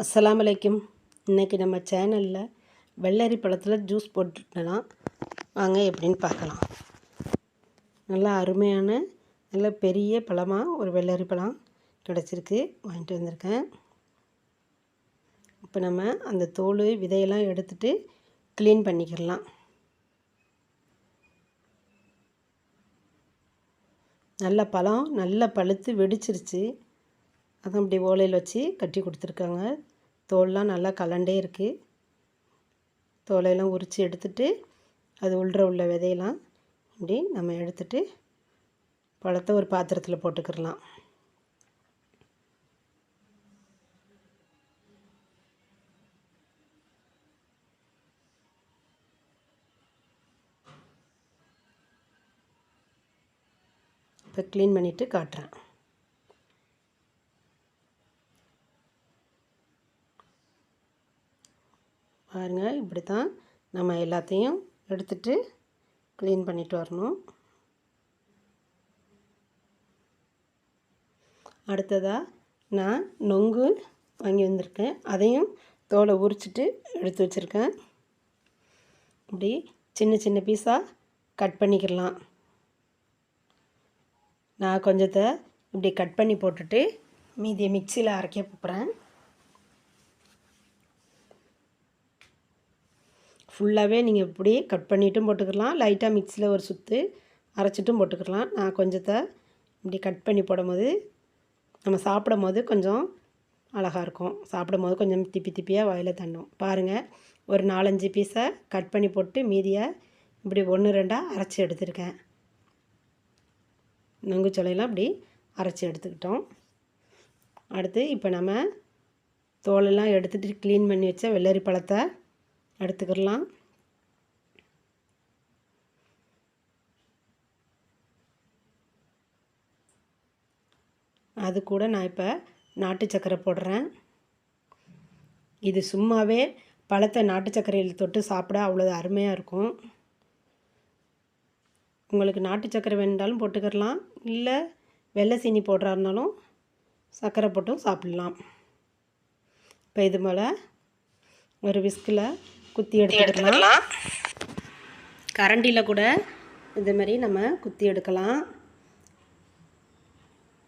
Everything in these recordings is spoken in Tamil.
அஸ்லாம் வலைக்கும் இன்றைக்கி நம்ம சேனலில் வெள்ளரி பழத்தில் ஜூஸ் போட்டுக்கலாம் வாங்க எப்படின்னு பார்க்கலாம். நல்லா அருமையான நல்ல பெரிய பழமாக ஒரு வெள்ளரி பழம் கிடச்சிருக்கு. வாங்கிட்டு வந்திருக்கேன். இப்போ நம்ம அந்த தோல் விதையெல்லாம் எடுத்துட்டு க்ளீன் பண்ணிக்கிடலாம். நல்ல பழம் நல்லா பழுத்து வெடிச்சிருச்சு. அதுவும் இப்படி ஓலையில் வச்சு கட்டி கொடுத்துருக்காங்க. தோல்லாம் நல்லா கலண்டே இருக்குது தோலையெல்லாம் உரித்து எடுத்துட்டு அது உள்ற உள்ள விதையெல்லாம் இப்படி நம்ம எடுத்துட்டு பழத்தை ஒரு பாத்திரத்தில் போட்டுக்கிடலாம். இப்போ க்ளீன் பண்ணிவிட்டு காட்டுறேன். பாருங்கள் இப்படி தான் நம்ம எல்லாத்தையும் எடுத்துட்டு க்ளீன் பண்ணிட்டு வரணும். அடுத்ததாக நான் நொங்கு வாங்கி வந்திருக்கேன். அதையும் தோலை உரிச்சிட்டு எடுத்து வச்சுருக்கேன். இப்படி சின்ன சின்ன பீஸாக கட் பண்ணிக்கிடலாம் நான் கொஞ்சத்தை இப்படி கட் பண்ணி போட்டுட்டு மீதியை மிக்சியில் அரைக்க போகிறேன் ஃபுல்லாகவே நீங்கள் இப்படி கட் பண்ணிட்டும் போட்டுக்கலாம். லைட்டாக மிக்சியில் ஒரு சுற்று அரைச்சிட்டும் போட்டுக்கலாம். நான் கொஞ்சத்தை இப்படி கட் பண்ணி போடும்போது நம்ம சாப்பிடும் போது கொஞ்சம் அழகாக இருக்கும். சாப்பிடும் போது கொஞ்சம் திப்பி திப்பியாக வாயில் தண்ணும் பாருங்கள் ஒரு நாலஞ்சு பீஸை கட் பண்ணி போட்டு மீதியை இப்படி ஒன்று ரெண்டாக அரைச்சி எடுத்துருக்கேன். நொங்கு சொலையெல்லாம் இப்படி அரைச்சி எடுத்துக்கிட்டோம். அடுத்து இப்போ நம்ம தோலெல்லாம் எடுத்துகிட்டு க்ளீன் பண்ணி வச்ச வெள்ளரி பழத்தை எடுத்துக்கிடலாம். அது கூட நான் இப்போ நாட்டு சக்கரை போடுறேன். இது சும்மாவே பழத்தை நாட்டு சர்க்கரையில் தொட்டு சாப்பிட அவ்வளோ அருமையாக இருக்கும். உங்களுக்கு நாட்டு சக்கரை வேணுன்றாலும் போட்டுக்கிடலாம். இல்லை வெள்ளை சீனி போடுறா இருந்தாலும் சர்க்கரை போட்டும் சாப்பிட்லாம். இப்போ இது போல் ஒரு விஸ்கில் குத்தி எடுத்துக்கலாம். கரண்டியில் கூட இது மாதிரி நம்ம குத்தி எடுக்கலாம்.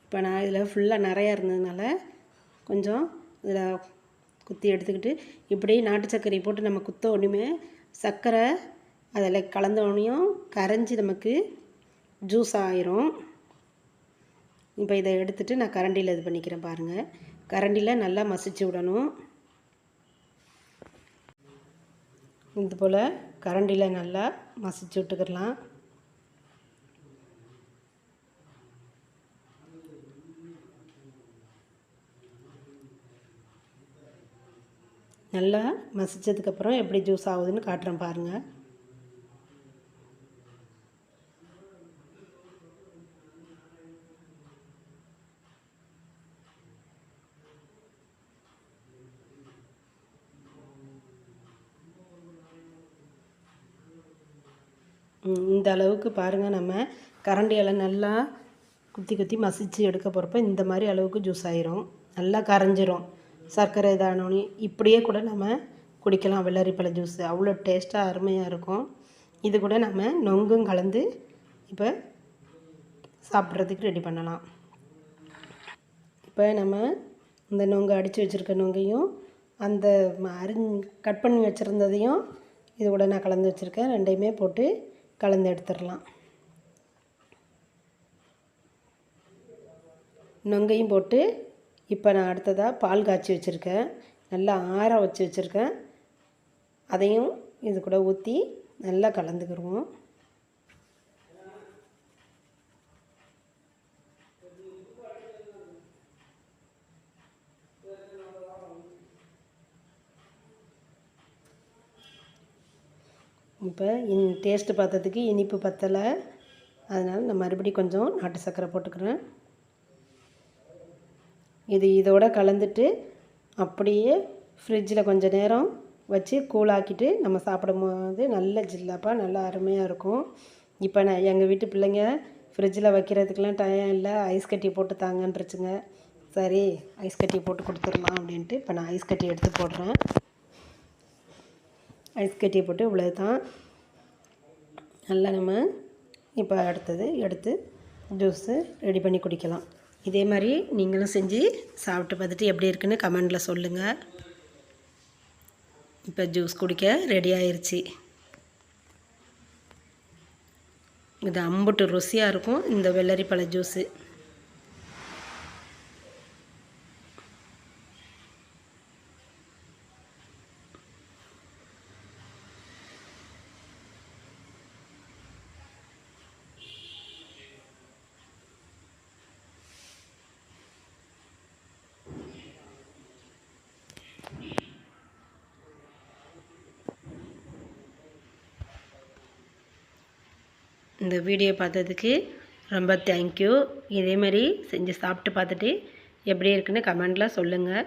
இப்போ நான் இதில் ஃபுல்லாக நிறையா இருந்ததுனால கொஞ்சம் இதில் குத்தி எடுத்துக்கிட்டு இப்படி நாட்டு சர்க்கரை போட்டு நம்ம குத்த ஒன்றுமே சர்க்கரை அதில் கலந்த உடனேயும் கரைஞ்சி நமக்கு ஜூஸ் ஆயிரும். இப்போ இதை எடுத்துகிட்டு நான் கரண்டியில் இது பண்ணிக்கிறேன் பாருங்கள் கரண்டியில் நல்லா மசிச்சு விடணும். இது போல் கரண்டியில் நல்லா மசிச்சு விட்டுக்கிடலாம். நல்லா மசித்ததுக்கப்புறம் எப்படி ஜூஸ் ஆகுதுன்னு காட்டுறேன் பாருங்கள் இந்த அளவுக்கு பாருங்கள் நம்ம கரண்டியால் நல்லா குத்தி குத்தி மசித்து எடுக்க போகிறப்ப இந்த மாதிரி அளவுக்கு ஜூஸ் ஆயிரும். நல்லா கரைஞ்சிரும். சர்க்கரை இதானோன்னு இப்படியே கூட நம்ம குடிக்கலாம் வெள்ளரிப்பழ ஜூஸ் அவ்வளோ டேஸ்ட்டாக அருமையாக இருக்கும். இது கூட நம்ம நொங்கும் கலந்து இப்போ சாப்பிட்றதுக்கு ரெடி பண்ணலாம். இப்போ நம்ம இந்த நொங்கு அடித்து வச்சுருக்க நொங்கையும் அந்த அரிஞ்சு கட் பண்ணி வச்சுருந்ததையும் இது கூட நான் கலந்து வச்சுருக்கேன். ரெண்டையுமே போட்டு கலந்து எடுத்துடலாம். நொங்கையும் போட்டு இப்போ நான் அடுத்ததாக பால் காய்ச்சி வச்சுருக்கேன். நல்லா ஆற வச்சு வச்சுருக்கேன். அதையும் இது கூட ஊற்றி நல்லா கலந்துக்கிடுவோம் இப்போ இன் டேஸ்ட்டு பார்த்ததுக்கு இனிப்பு பத்தலை. அதனால் நான் மறுபடியும் கொஞ்சம் நாட்டு சர்க்கரை போட்டுக்கிறேன். இது இதோட கலந்துட்டு அப்படியே ஃப்ரிட்ஜில் கொஞ்சம் நேரம் வச்சு கூலாக்கிட்டு நம்ம சாப்பிடும் போது நல்ல ஜில்லாப்பாக நல்லா அருமையாக இருக்கும். இப்போ நான் எங்கள் வீட்டு பிள்ளைங்க ஃப்ரிட்ஜில் வைக்கிறதுக்கெலாம் டைம் இல்லை. ஐஸ் கட்டி போட்டு தாங்கன்றுச்சுங்க சரி ஐஸ் கட்டி போட்டு கொடுத்துடலாம் அப்படின்ட்டு இப்போ நான் ஐஸ் கட்டி எடுத்து போடுறேன். ஐஸ் கட்டியை போட்டு இவ்வளோ தான் நல்லா நம்ம இப்போ அடுத்தது எடுத்து ஜூஸு ரெடி பண்ணி குடிக்கலாம். இதே மாதிரி நீங்களும் செஞ்சு சாப்பிட்டு பார்த்துட்டு எப்படி இருக்குன்னு கமெண்டில் சொல்லுங்கள் இப்போ ஜூஸ் குடிக்க ரெடி ஆயிடுச்சு இது அம்புட்டு ருசியாக இருக்கும். இந்த வெள்ளரிப்பழ ஜூஸு இந்த வீடியோ பார்த்ததுக்கு ரொம்ப தேங்க்யூ இதே செஞ்சு சாப்பிட்டு பார்த்துட்டு எப்படி இருக்குன்னு கமெண்டில் சொல்லுங்கள்